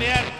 nuclear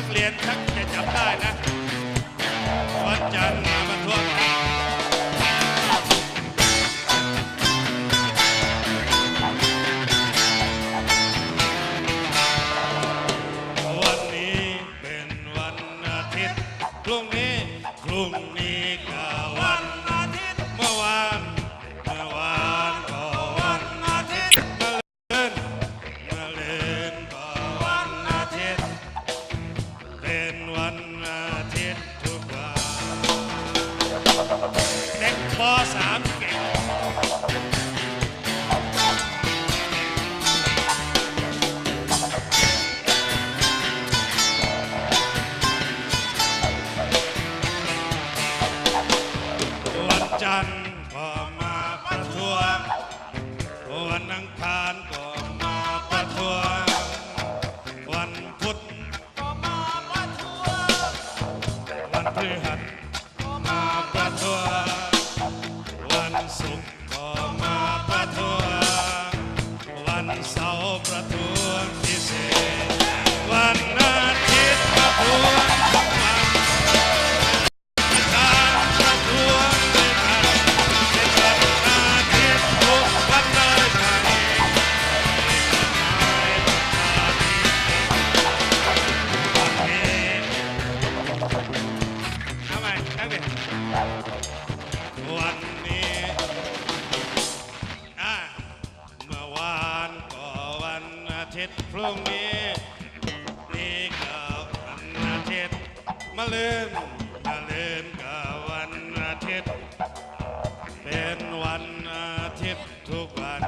นักเรียนชักจะจำได้นะ เด็กป .3 เก่งวันจันทร์ก็มาประท้วงวันอังคารก็มาประท้วงวันพุธก็มาประท้วงวันพฤหัส ประท้วงพิเศษ วันอาทิตย์ประท้วงทุกวันการประท้วงด้วยกันเป็นวันอาทิตย์ทุกวันเลยไหมเอาใหม่ตั้งดิวัน ทิตย์พรุ่งนี้นี่ก็วันอาทิตย์มาลืนมาลืนก็วันอาทิตย์เป็นวันอาทิตย์ทุกวัน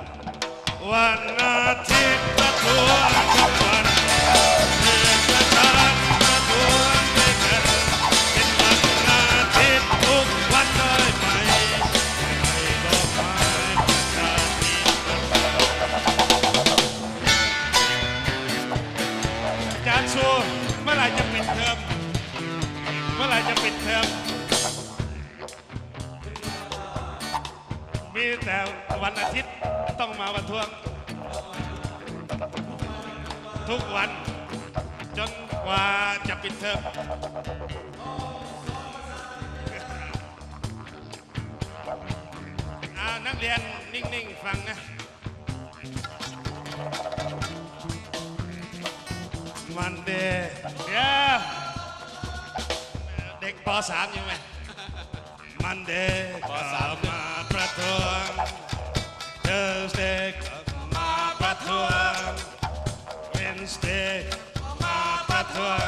วันอาทิตย์ก็ทุกวัน แต่วันอาทิตย์ต้องมาประท้วง ทุกวันจนกว่าจะปิดเทอมนักเรียนนิ่ง ๆ ฟังนะ มันเดย์เดี๋ยวเด็กป .3 อยู่ไหมมันเดย์ก็มา brother, Thursday, club my brother, Wednesday, my brother,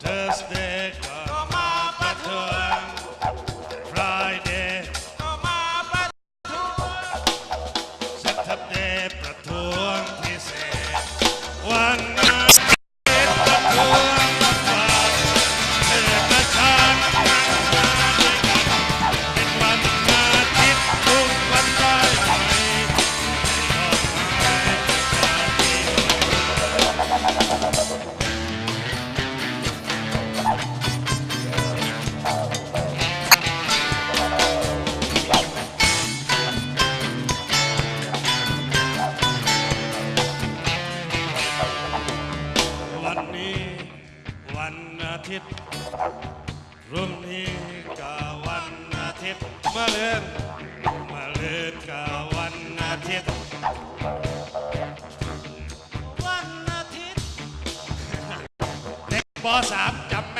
Thursday, club my brother, Friday, my brother, Saturday, brother. อาทิตย์รุ่มนี้ก็วันอาทิตย์มาเลื่อนมาเลื่อนก็วันอาทิตย์วันอาทิตย์เด็กปสามจำ